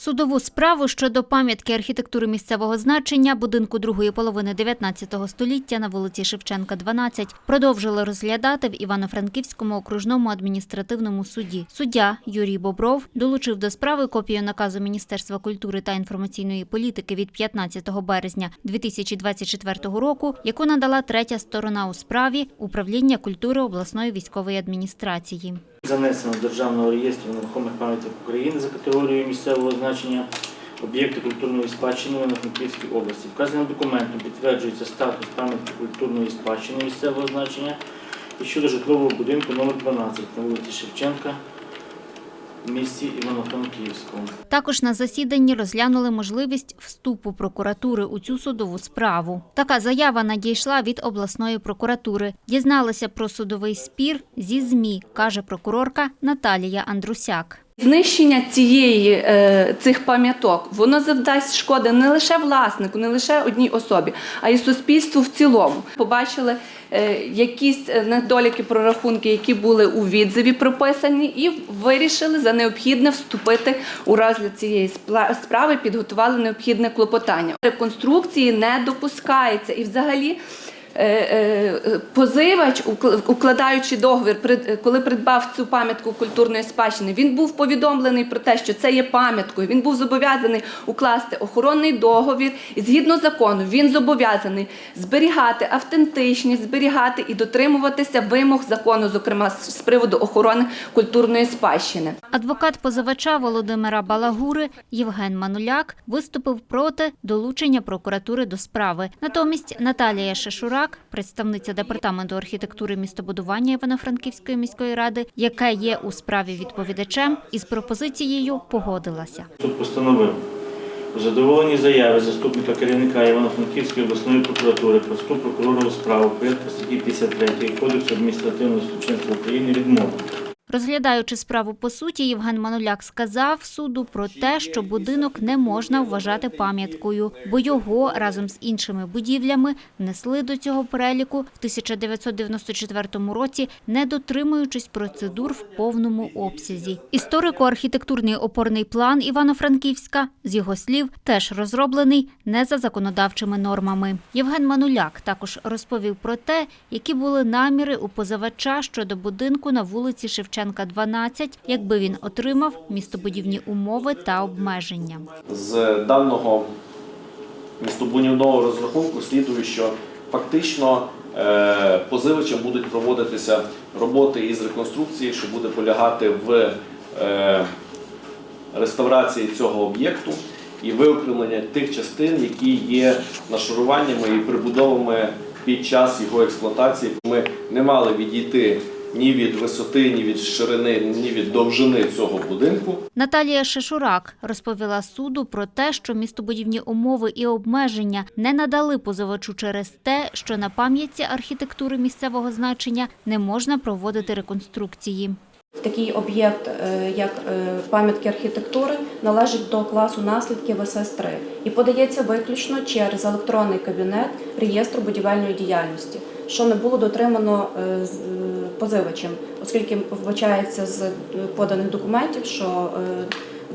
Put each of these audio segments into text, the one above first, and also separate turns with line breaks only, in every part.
Судову справу щодо пам'ятки архітектури місцевого значення будинку другої половини 19 століття на вулиці Шевченка, 12 продовжили розглядати в Івано-Франківському окружному адміністративному суді. Суддя Юрій Бобров долучив до справи копію наказу Міністерства культури та інформаційної політики від 15 березня 2024 року, яку надала третя сторона у справі управління культури обласної військової адміністрації.
Занесено до Державного реєстру нерухомих пам'яток України за категорією місцевого значення об'єкти культурної спадщини на Франківській області. Вказаним документом підтверджується статус пам'ятки культурної спадщини місцевого значення і щодо житлового будинку номер 12 на вулиці Шевченка в місті Івано-Франківському.
Також на засіданні розглянули можливість вступу прокуратури у цю судову справу. Така заява надійшла від обласної прокуратури. Дізналися про судовий спір зі ЗМІ, каже прокурорка Наталія Андрусяк.
Знищення цієї е, цих пам'яток воно завдасть шкоди не лише власнику, не лише одній особі, а й суспільству в цілому. Побачили е, якісь е, недоліки прорахунки, які були у відзиві прописані, і вирішили за необхідне вступити у розгляд цієї справи. Підготували необхідне клопотання. Реконструкції не допускається і взагалі. Е, е, Позивач, укл- укладаючи договір, коли придбав цю пам'ятку культурної спадщини, він був повідомлений про те, що це є пам'яткою. Він був зобов'язаний укласти охоронний договір, і згідно закону він зобов'язаний зберігати автентичність, зберігати і дотримуватися вимог закону, зокрема з приводу охорони культурної спадщини.
Адвокат позивача Володимира Балагури Євген Мануляк виступив проти долучення прокуратури до справи. Натомість Наталія Шешурак, представниця департаменту архітектури містобудування Івано-Франківської міської ради, яка є у справі відповідачем, із пропозицією погодилася.
Суд постановив у задоволенні заяви заступника керівника Івано-Франківської обласної прокуратури про вступ прокурора у справу порядку статті 53 Кодексу адміністративного судочинства України відмовити.
Розглядаючи справу по суті, Євген Мануляк сказав суду про те, що будинок не можна вважати пам'яткою, бо його разом з іншими будівлями внесли до цього переліку в 1994 році, не дотримуючись процедур в повному обсязі. Історико-архітектурний опорний план Івано-Франківська, з його слів, теж розроблений не за законодавчими нормами. Євген Мануляк також розповів про те, які були наміри у позивача щодо будинку на вулиці Шевченка, 12, якби він отримав містобудівні умови та обмеження.
З даного містобудівного розрахунку слідує, що фактично е, позивачем будуть проводитися роботи із реконструкції, що буде полягати в е, реставрації цього об'єкту і виокремлення тих частин, які є нашаруваннями і прибудовами під час його експлуатації. Ми не мали відійти ні від висоти, ні від ширини, ні від довжини цього будинку.
Наталія Шишурак розповіла суду про те, що містобудівні умови і обмеження не надали позивачу через те, що на пам'ятці архітектури місцевого значення не можна проводити реконструкції.
Такий об'єкт, е, як е, пам'ятки архітектури, належить до класу наслідків СС-3 і подається виключно через електронний кабінет реєстру будівельної діяльності, що не було дотримано е, позивачем, оскільки вбачається з поданих документів, що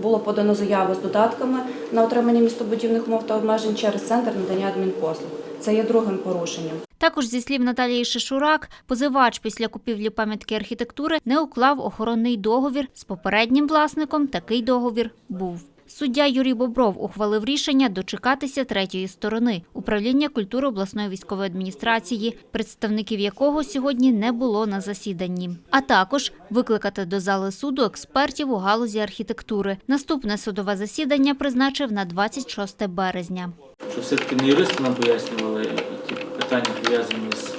було подано заяву з додатками на отримання містобудівних умов та обмежень через центр надання адмінпослуг. Це є другим порушенням.
Також, зі слів Наталії Шишурак, позивач після купівлі пам'ятки архітектури не уклав охоронний договір з попереднім власником. Такий договір був. Суддя Юрій Бобров ухвалив рішення дочекатися третьої сторони управління культури обласної військової адміністрації, представників якого сьогодні не було на засіданні, а також викликати до зали суду експертів у галузі архітектури. Наступне судове засідання призначив на 26 березня.
Що все-таки не юристи нам пояснювали питання пов'язані з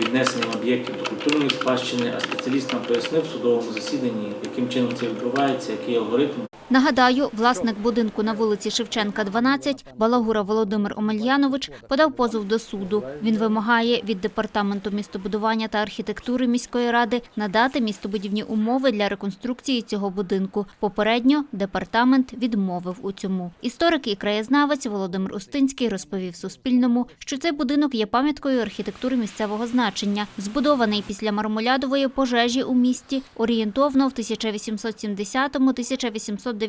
віднесенням об'єктів до культурної спадщини, а спеціаліст нам пояснив в судовому засіданні, яким чином це відбувається, який алгоритм.
Нагадаю, власник будинку на вулиці Шевченка, 12, Балагура Володимир Омельянович, подав позов до суду. Він вимагає від департаменту містобудування та архітектури міської ради надати містобудівні умови для реконструкції цього будинку. Попередньо департамент відмовив у цьому. Історик і краєзнавець Володимир Устинський розповів Суспільному, що цей будинок є пам'яткою архітектури місцевого значення, збудований після мармолядової пожежі у місті орієнтовно в 1870-1890 1890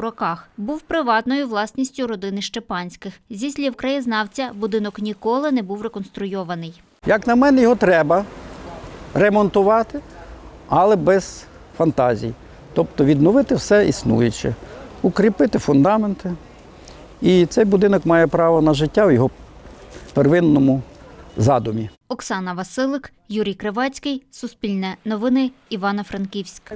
роках. Був приватною власністю родини Щепанських. Зі слів краєзнавця, будинок ніколи не був реконструйований.
Як на мене, його треба ремонтувати, але без фантазій. Тобто відновити все існуюче, укріпити фундаменти. І цей будинок має право на життя в його первинному задумі.
Оксана Василик, Юрій Кривацький, Суспільне новини, Івано-Франківськ.